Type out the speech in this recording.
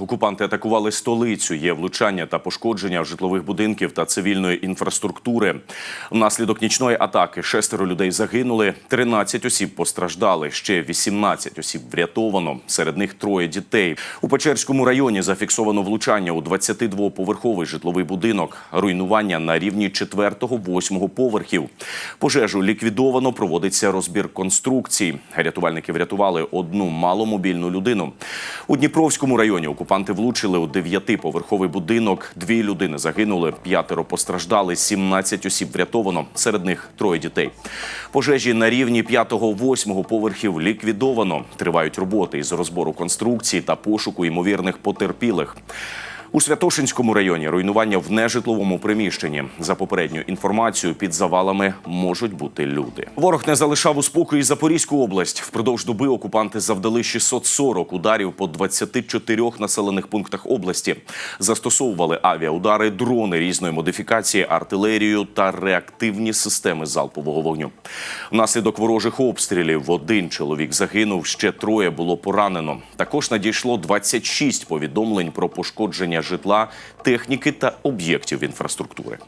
Окупанти атакували столицю. Є влучання та пошкодження житлових будинків та цивільної інфраструктури. Внаслідок нічної атаки шестеро людей загинули, 13 осіб постраждали. Ще 18 осіб врятовано. Серед них троє дітей. У Печерському районі зафіксовано влучання у 22-поверховий житловий будинок. Руйнування на рівні 4-8 поверхів. Пожежу ліквідовано. Проводиться розбір конструкцій. Рятувальники врятували одну маломобільну людину. У Дніпровському районі окупанти влучили у дев'ятиповерховий будинок. Дві людини загинули, п'ятеро постраждали, 17 осіб врятовано. Серед них троє дітей. Пожежі на рівні 5-8 поверхів ліквідовано. Тривають роботи із розбору конструкцій та пошуку ймовірних потерпілих. У Святошинському районі руйнування в нежитловому приміщенні. За попередньою інформацією, під завалами можуть бути люди. Ворог не залишав у спокої Запорізьку область. Впродовж доби окупанти завдали 640 ударів по 24 населених пунктах області. Застосовували авіаудари, дрони різної модифікації, артилерію та реактивні системи залпового вогню. Внаслідок ворожих обстрілів один чоловік загинув, ще троє було поранено. Також надійшло 26 повідомлень про пошкодження житла, техніки та об'єктів інфраструктури.